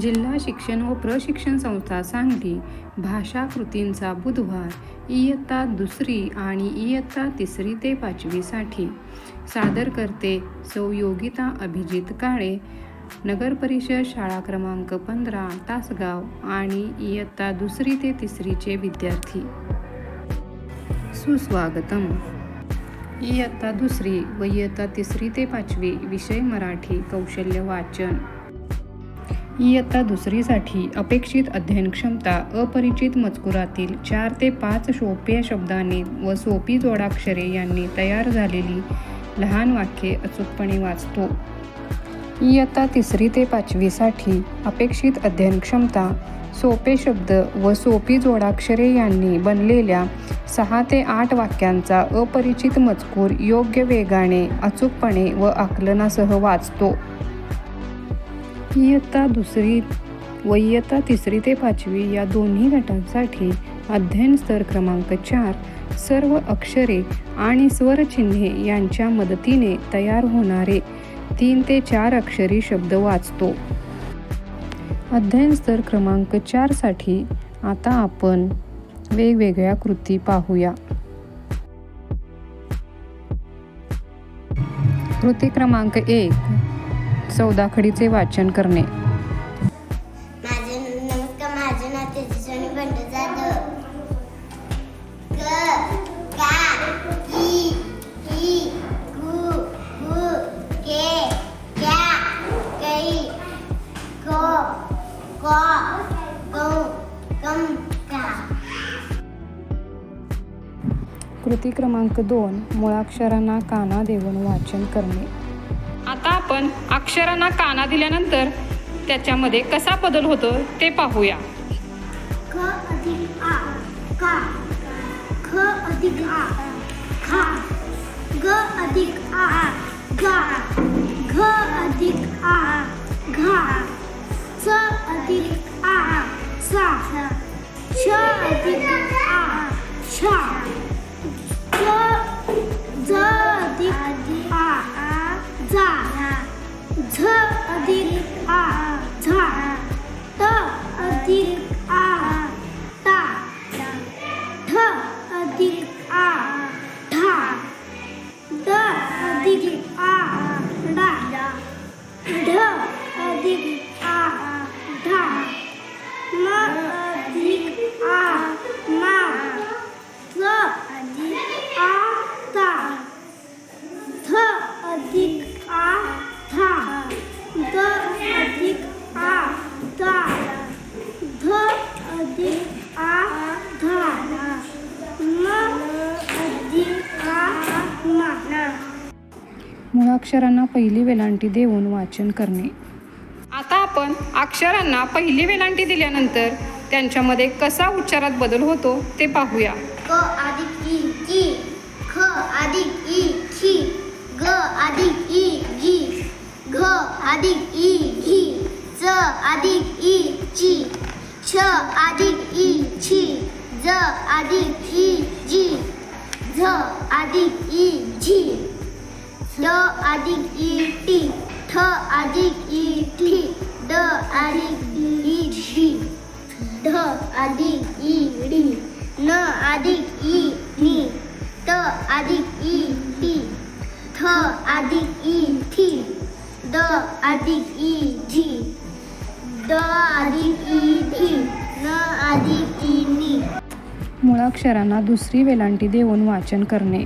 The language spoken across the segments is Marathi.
जिल्हा शिक्षण व प्रशिक्षण संस्था सांगली. भाषा कृतींचा बुधवार इयत्ता दुसरी आणि इयत्ता तिसरी ते पाचवीसाठी सादर करते सौ योगिता अभिजित काळे नगर परिषद शाळा क्रमांक पंधरा तासगाव आणि इयत्ता दुसरी ते तिसरीचे विद्यार्थी. सुस्वागतम. इयत्ता दुसरी व इयत्ता तिसरी ते पाचवी विषय मराठी कौशल्य वाचन. इयत्ता दुसरीसाठी अपेक्षित अध्ययन क्षमता अपरिचित मजकुरातील चार ते पाच सोप्या शब्दांनी व सोपी जोडाक्षरे यांनी तयार झालेली लहान वाक्ये अचूकपणे वाचतो. इयत्ता तिसरी ते पाचवीसाठी अपेक्षित अध्ययन क्षमता सोपे शब्द व सोपी जोडाक्षरे यांनी बनलेल्या सहा ते आठ वाक्यांचा अपरिचित मजकूर योग्य वेगाने अचूकपणे व आकलनासह वाचतो. इयत्ता दुसरी व इयत्ता तिसरी ते पाचवी या दोन्ही गटांसाठी अध्ययन स्तर क्रमांक चार सर्व अक्षरे आणि स्वरचिन्हे यांच्या मदतीने तयार होणारे तीन ते चार अक्षरी शब्द वाचतो. अध्ययन स्तर क्रमांक चारसाठी आता आपण वेगवेगळ्या कृती पाहूया. कृती क्रमांक एक सौदाखडीचे वाचन करणे. माझे नमस्कार माझे नाव तेजस्वानी बंड जाधव क का की गु गु के क्या कै को को कौ कम का कृती क्रमांक दोन मुळाक्षरांना काना देऊन वाचन करणे. आपण अक्षरांना काना दिल्यानंतर त्याच्यामध्ये कसा बदल होतो ते पाहूया. ख अधिक आ का ख अधिक आ खा ग अधिक आ गा घ अधिक आ घा स अधिक आ सा श अधिक आ शा झ अधिक आ झा त अधिक वेलांटी देऊन वाचन करणे. आता आपण अक्षरांना पहिली वेलांटी दिल्यानंतर त्यांच्यामध्ये कसा उच्चारात बदल होतो ते पाहूया. क अधिक इ की. ख अधिक इ खी. ग अधिक इ गी घ अधिक इ घी. च अधिक इ ची. छ अधिक इ छी. ज अधिक इ जी. झ अधिक इ झी. ड अधिक ई टी ठ अधिक ई टी ड अधिक ई ढी ढ अधिक ई डी न अधिक ई नी त अधिक ई टी थ अधिक ई थी द अधिक ई झी द अधिक ई धी न अधिक ई नी मुळाक्षरांना दुसरी वेलांटी देऊन वाचन करणे.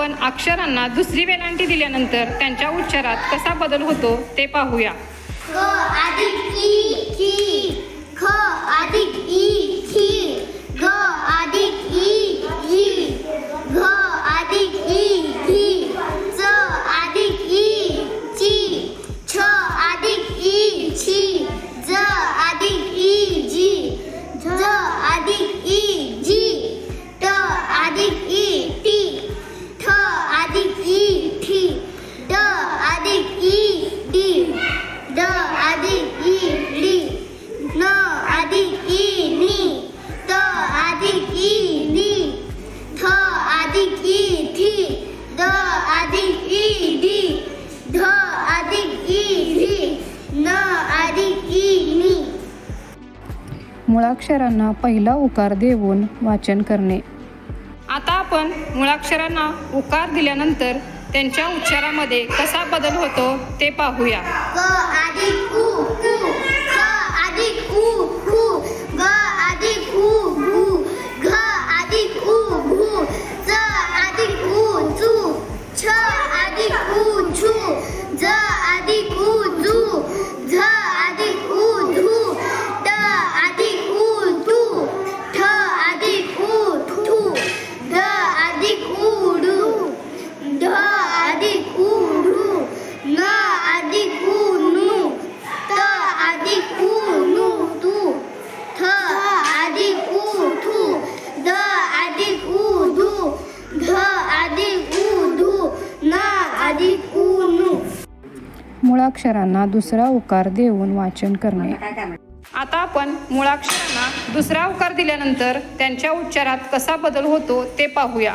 आपण अक्षरांना दुसरी वेलांटी दिल्यानंतर त्यांच्या उच्चारात कसा बदल होतो ते पाहूया. क अधिक ई की ख अधिक ई खी ग अधिक ई घी घ अधिक ई घी च अधिक ई ची छ अधिक ई छी ज अधिक ई जी झ अधिक ई मुळाक्षरांना पहिला उकार देऊन वाचन करणे. आता आपण मुळाक्षरांना उकार दिल्यानंतर त्यांच्या उच्चारामध्ये कसा बदल होतो ते पाहूया. मुळाक्षरांना दुसरा उकार देऊन वाचन करणे. आता आपण मुळाक्षरांना दुसरा उकार दिल्यानंतर त्यांच्या उच्चारात कसा बदल होतो ते पाहूया.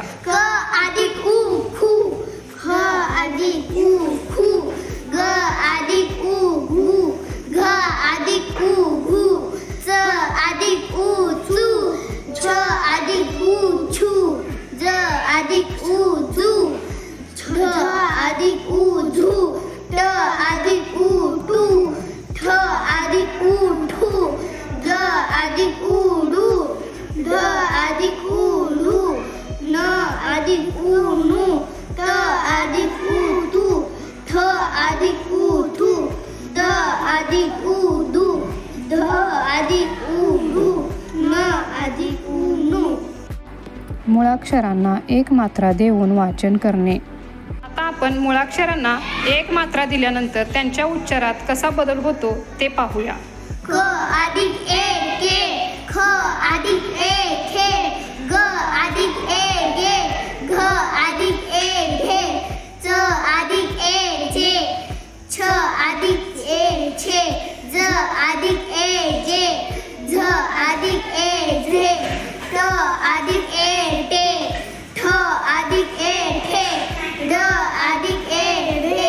अधिक उ डू ध अधिक उ लू न अधिक उ नु त अधिक उ तू थ अधिक उ थू द अधिक उ दू ध अधिक उ डू न अधिक उ नु मुळाक्षरांना एक मात्रा देऊन वाचन करणे. आता आपण मुळाक्षरांना एक मात्रा दिल्यानंतर त्यांच्या उच्चारात कसा बदल होतो ते पाहूया. क अधिक ए अधिक ए टे ठ अधिक ए ठे ड अधिक ए रे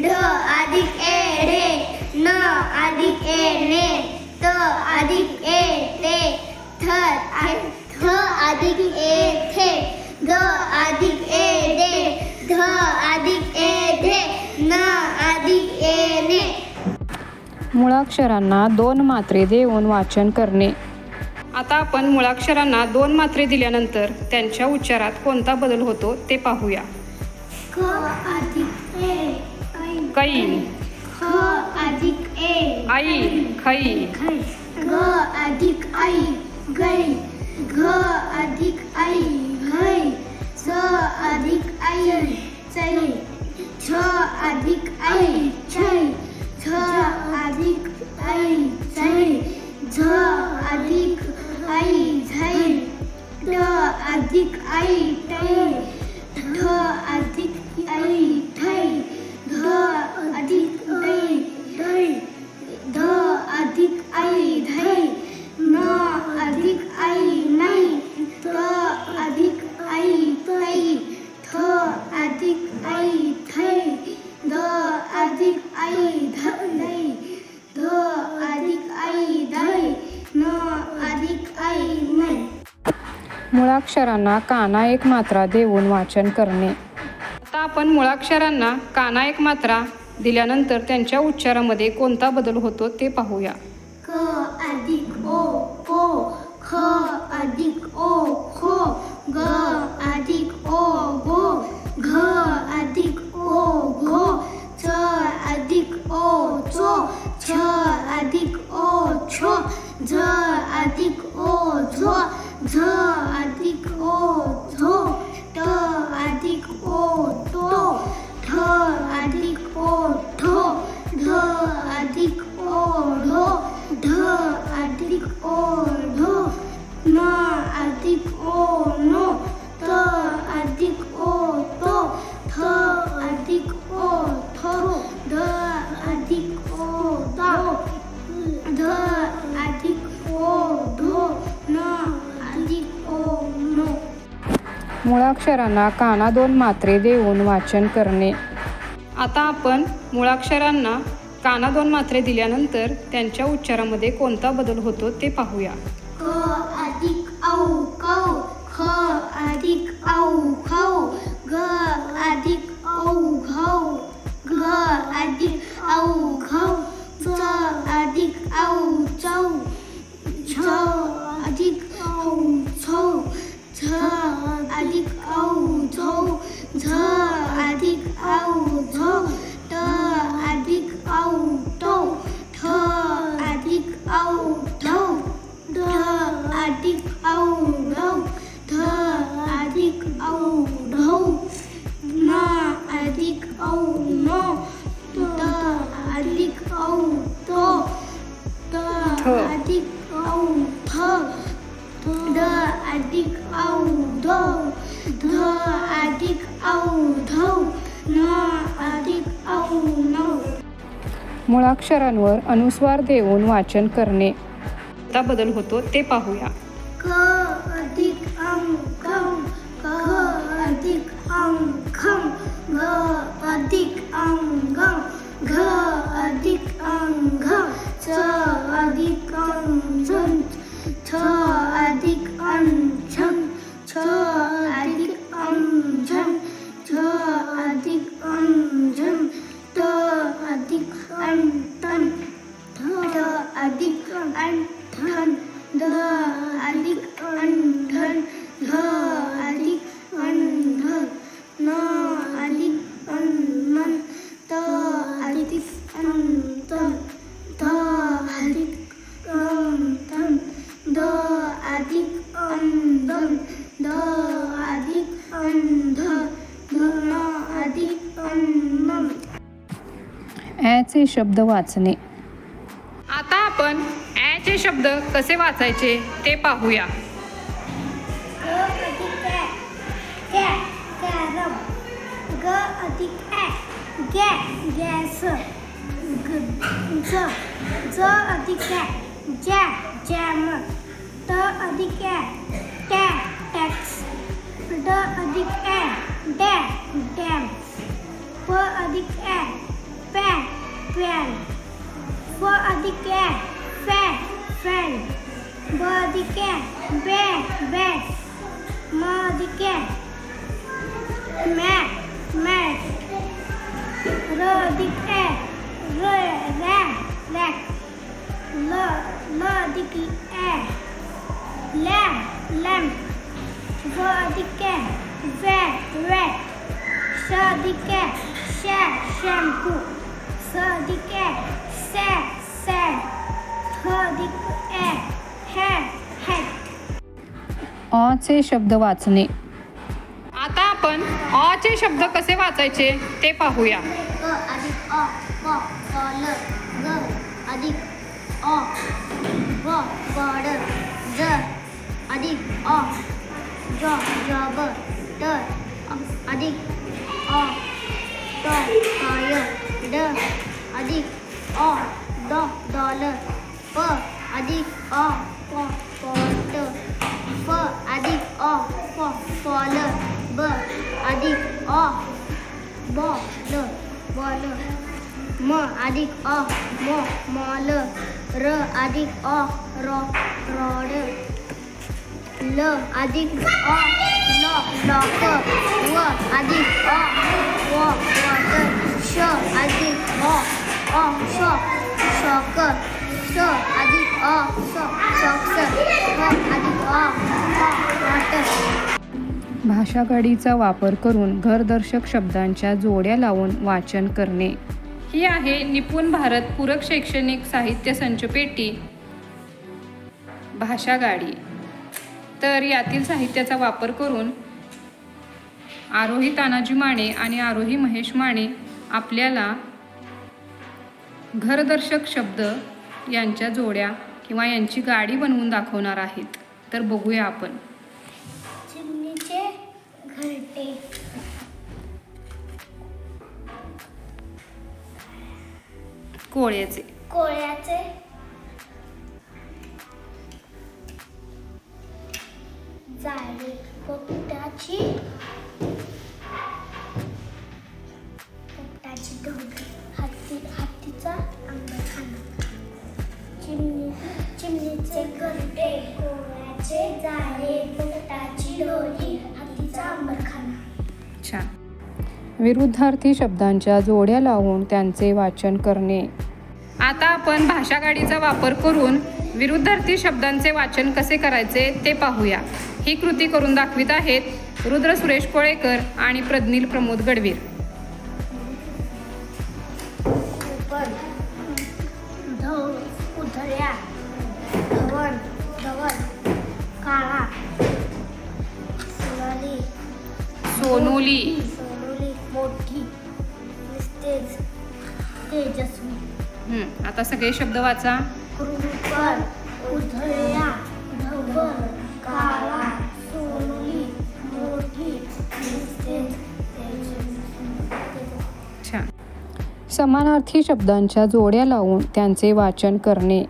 ढ अधिक ए रे न अधिक ए ने त अधिक ए ते थ थ अधिक ए ठे ग अधिक ए डे ध अधिक ए ढे न अधिक ए ने मुळाक्षरांना दोन मात्रे देऊन वाचन करणे आता आपण मुळाक्षरांना दोन मात्रे दिल्यानंतर त्यांच्या उच्चारात कोणता बदल होतो ते पाहूया. क ख आई खै ग मुळाक्षरांना काना एक मात्रा देऊन वाचन करणे. आता आपण मुळाक्षरांना काना एक मात्रा दिल्यानंतर त्यांच्या उच्चारामध्ये कोणता बदल होतो ते पाहूया. क अधिक ओ ओ ख अधिक ओ खो ग अधिक ओ गो घ अधिक ओ घो च अधिक ओ चो छ अधिक ओ छो झ अधिक ओ झो झ अधिक ओ झो ट अधिक ओ टो ठ अधिक ओ ठो ध अधिक ओ ढो। ढ अधिक ओ ढो। न मुळाक्षरांना काना दोन मात्रे देऊन वाचन करणे. आता आपण मुळाक्षरांना काना दोन मात्रे दिल्यानंतर त्यांच्या उच्चारामध्ये कोणता बदल होतो ते पाहूया. अक्षरांवर अनुस्वार देऊन वाचन करणे. बदल होतो ते पाहूया. शब्द वाचणे आता आपण ॲचे शब्द कसे वाचायचे ते पाहूया ग अधिक ॲ कॅ कॅरम ग अधिक ॲ गॅ गॅस ग ज ज अधिक जॅ जॅम ट अधिक टॅ टॅक्स ड अधिक ॲ डॅ डॅम प अधिक ॲ पॅ grand. For the cat, fat, friend. Bird cat, bear, bed. Mother cat, mad, mad. Row the cat, row, rat, rat. Lord, Lord the cat, lamb, lamb. Bird bear, cat, rat, rat. Shampoo. अधिक ॲ सॅ सॅड ह अधिक ॲ हॅ. हॅट अचे शब्द वाचणे. आता आपण अचे शब्द कसे वाचायचे ते पाहूया. क अधिक अ प कॉल ग अधिक अ ब बड ज अधिक अ ज जब ट अधिक अ ट ड अधिक अ द डॉल प अधिक अ प पॉट फ अधिक अ प फॉल ब अधिक अ बॉल बॉल म अधिक अ म मॉल र अधिक अ रॉ रॉड ल अधिक अ ल लॉक व अधिक अ व वॉटर श अधिक अ अ श शॉक स अधिक अ स शक्स अधिक अ भाषागाडीचा वापर करून घरदर्शक शब्दांच्या जोड्या लावून वाचन करणे. ही आहे निपुण भारत पूरक शैक्षणिक साहित्य संचपेटी भाषागाडी. तर यातील साहित्याचा वापर करून आरोही तानाजी माने आणि आरोही महेश माने आपल्याला घरदर्शक शब्द यांच्या जोड्या किंवा यांची गाडी बनवून दाखवणार आहेत. तर बघूया आपण. चिमणीचे घरटे. कोळ्याचे. कोळ्याचे. जाळे. पोपटाची विरुद्धार्थी शब्दांच्या जोड्या लावून त्यांचे वाचन करणे. आता आपण भाषा गाडीचा वापर करून विरुद्धार्थी शब्दांचे वाचन कसे करायचे ते पाहूया. ही कृती करून दाखवित आहेत रुद्र सुरेश कोळेकर आणि प्रज्ञील प्रमोद गडवीर. सोनुली. तेजस्वी हं, आता सगळे शब्द वाचा. कृपण उधळ्या धवल काळा सोनुली मोठी छान. समानार्थी शब्दांच्या जोड्या लावून त्यांचे वाचन करणे.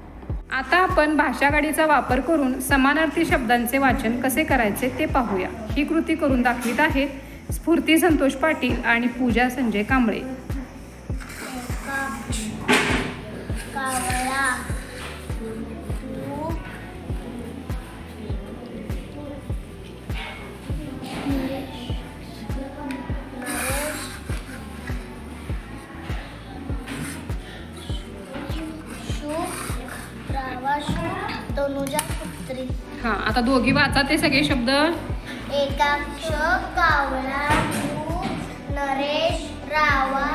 आता आपण भाषा गाडीचा वापर करून समानार्थी शब्दांचे वाचन कसे करायचे ते पाहूया. ही कृती करून दाखवित आहेत स्फूर्ती संतोष पाटील आणि पूजा संजय कांबळे. आता दोघी वाचा ते सगळे शब्द. एकाक्ष कावळा नरेश रावा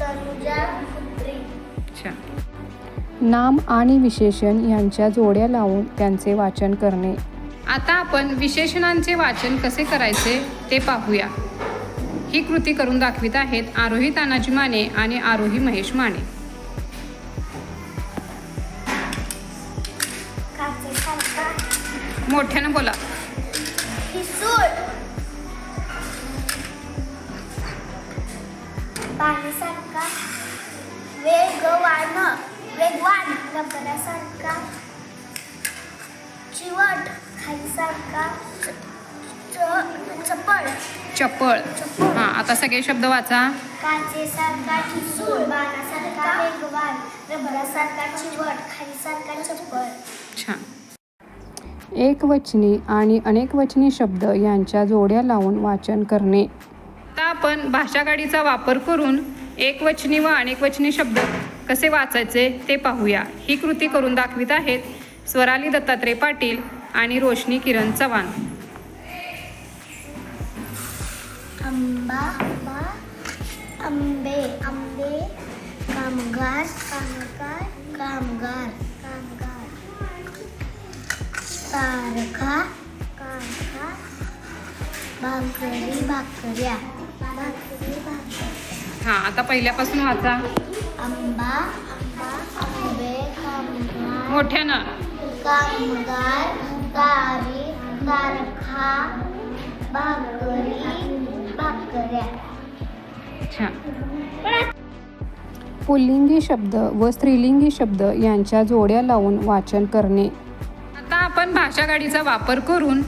तनुजा पुत्री नाम आणि विशेषण यांच्या जोड्या लावून त्यांचे वाचन करणे. आता आपण विशेषणांचे वाचन कसे करायचे ते पाहूया. ही कृती करून दाखवित आहेत आरोही तानाजी माने आणि आरोही महेश माने. चपळ. चप्पळ हां आता सगळे शब्द वाचा. काचेसारखा ठिसूळ बाणासारखा वेगवान रबरासारखा चिवट खालीसारखा चपळ छान. एकवचनी आणि अनेकवचनी शब्द यांच्या जोड्या लावून वाचन करणे. आता आपण भाषा गाडीचा वापर करून एकवचनी व अनेकवचनी शब्द कसे वाचायचे ते पाहूया. ही कृती करून दाखवित आहेत स्वराली दत्तात्रय पाटील आणि रोशनी किरण चव्हाण. आंबा आंबा आंबे आंबे कामगार कामगार कामगार कामगार तारखा तारखा भाकरी भाकऱ्या भाकरी भाकऱ्या हां आता पहिल्यापासून वाचा. आंबा आंबा आंबे कामगार मोठ्यानं. कामगार गारी कारखा भाकरी छान पुल्लिंगी शब्द व स्त्रीलिंगी शब्द यांच्या जोड्या लावून वाचन करणे. आता आपण भाषा गाडीचा वापर करून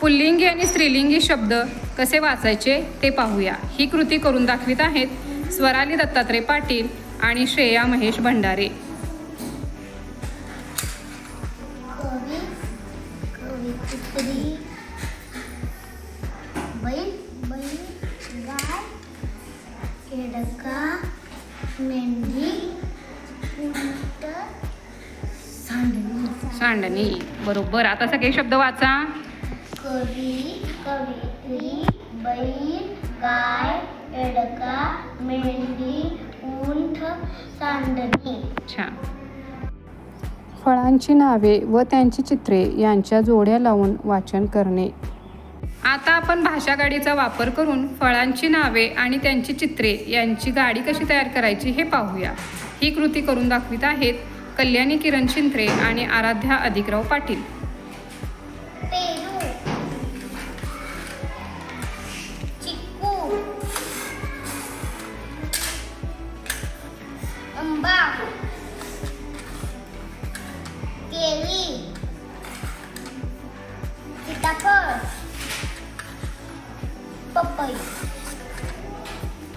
पुल्लिंगी आणि स्त्रीलिंगी शब्द कसे वाचायचे ते पाहूया. ही कृती करून दाखवित आहेत स्वराली दत्तात्रय पाटील आणि श्रेया महेश भंडारे. कवी सांडणी बरोबर. आता सगळे शब्द वाचा. कवी कवित्री बैल गाय एडका मेंढी उंट सांडणी. छान. फळांची नावे व त्यांची चित्रे यांच्या जोड्या लावून वाचन करणे. आता आपण भाषा गाडीचा वापर करून फळांची नावे आणि त्यांची चित्रे यांची गाडी कशी तयार करायची हे पाहूया. ही कृती करून दाखवित आहेत कल्याणी किरण शिंत्रे आणि आराध्या अधिकराव पाटील.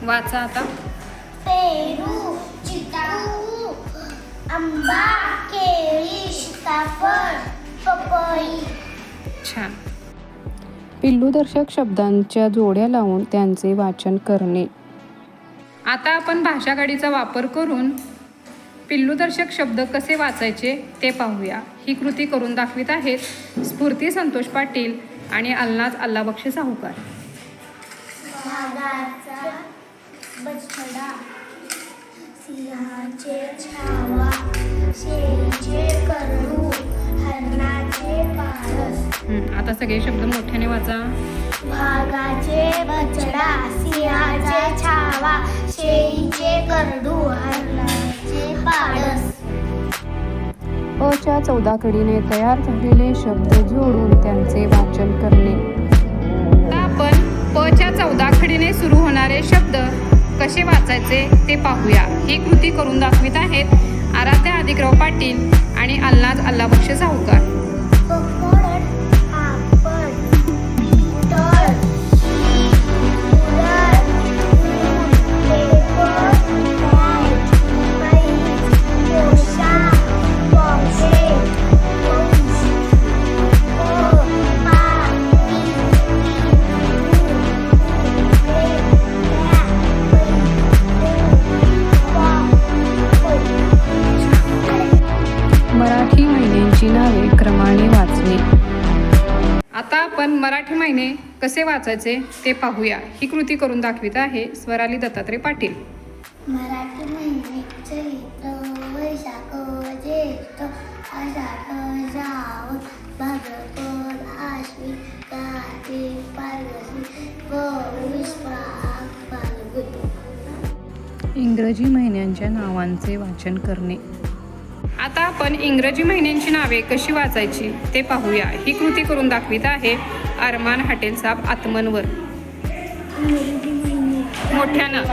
वाचा आता. केळी शब्दांच्या जोड्या लावून त्यांचे वाचन करणे. आता आपण भाषागाडीचा वापर करून पिल्लूदर्शक शब्द कसे वाचायचे ते पाहूया. ही कृती करून दाखवित आहेत स्फूर्ती संतोष पाटील आणि अल्नाज अल्लाबक्ष साहूकार. सिंहाचे छावा शेळीचे हं, आता सगळे शब्द मोठ्याने वाचा. वाघाचे बछडा सिंहाचे छावा शेळीचे करडू हरणाचे पारस. अच्या चौदा कडीने तयार झालेले शब्द जोडून त्यांचे वाचन करणे. आता आपण पच्या चौदा खडीने सुरू होणारे शब्द कसे वाचायचे ते पाहूया. ही कृती करून दाखवित आहेत आराध्या अधिकराव पाटील आणि अल्लाज अल्लाबक्ष साहूकार कसे वाचायचे ते पाहूया. ही कृती करून दाखवित आहे स्वराली दत्तात्रय पाटील. मराठी चैत्र वैशाख ज्येष्ठ आषाढ श्रावण भाद्रपद आश्विन कार्तिक मार्गशीर्ष पौष माघ फाल्गुन इंग्रजी महिन्यांच्या नावांचे वाचन करणे. आता आपण इंग्रजी महिन्यांची नावे कशी वाचायची ते पाहूया. ही कृती करून दाखवित आहे अरमान हॉटेल साहेब आत्मनवर. मोठ्यानं.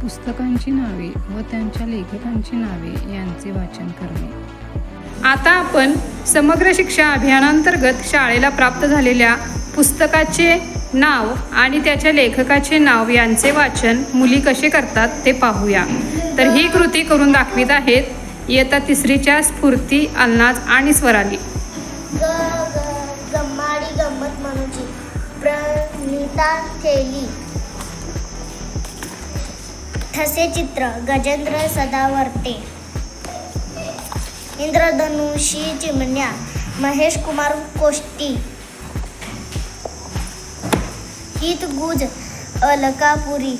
पुस्तकांची नावे व त्यांच्या लेखकांची नावे यांचे वाचन करणे. आता आपण समग्र शिक्षा अभियानांतर्गत शाळेला प्राप्त झालेल्या पुस्तकाचे नाव आणि त्याच्या लेखकाचे नाव यांचे वाचन मुली कसे करतात ते पाहूया. तर ही कृती करून दाखवित आहेत इयत्ता तिसरीच्या स्फूर्ती अल्नाज आणि स्वराली. गम्माडी गंमत प्रणिता थेली. ठसे चित्र गजेंद्र सदावर्ते. इंद्रधनुषी चिमण्या महेश कुमार कोष्टी. हित गुज अलकापुरी.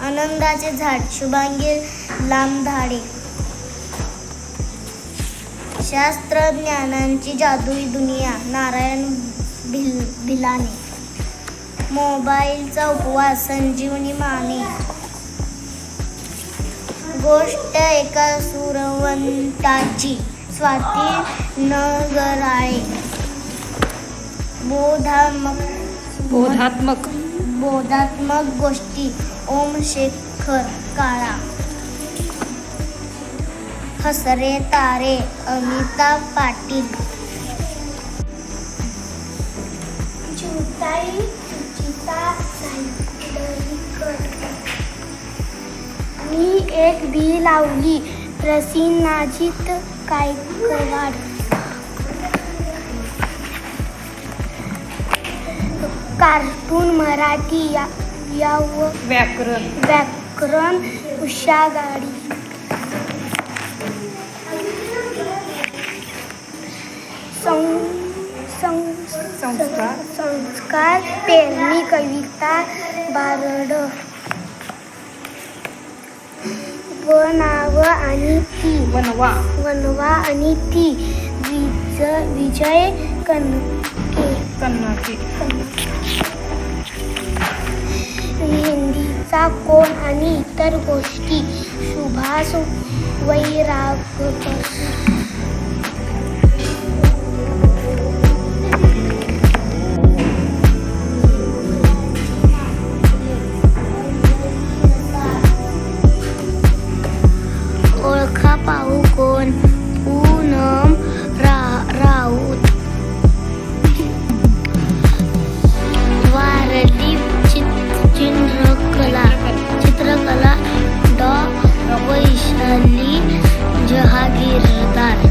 आनंदाचे झाड शुभांगी लांबधाडे. शास्त्रज्ञानांची जादुई दुनिया नारायण भिल भिलाने. मोबाईलचा उपवास संजीवनी माने. गोष्ट एका सुरवंताची. स्वाती नगराळे बोधात्मक बोधात्मक. बोधात्मक गोष्टी. ओम शेखर काळा. हसरे तारे अमिता पाटील. मी एक बी लावली. प्रसिनाजित गायकवाड. कार्टून मराठी या व्याकरण. व्याकरण उषा गाडी. सं- सं- संस्कार. संस्कार पेरणी कविता बारड. वनाव आणि ती. वनवा. वनवा आणि ती. विज विजय कनके. कन्नाके. मेहंदीचा कोण आणि इतर गोष्टी. सुभाष वैरागकर. कोण पूनम रा राऊत वारदीप चित चित्रकला चित्रकला डॉ वैशाली जहागीरदार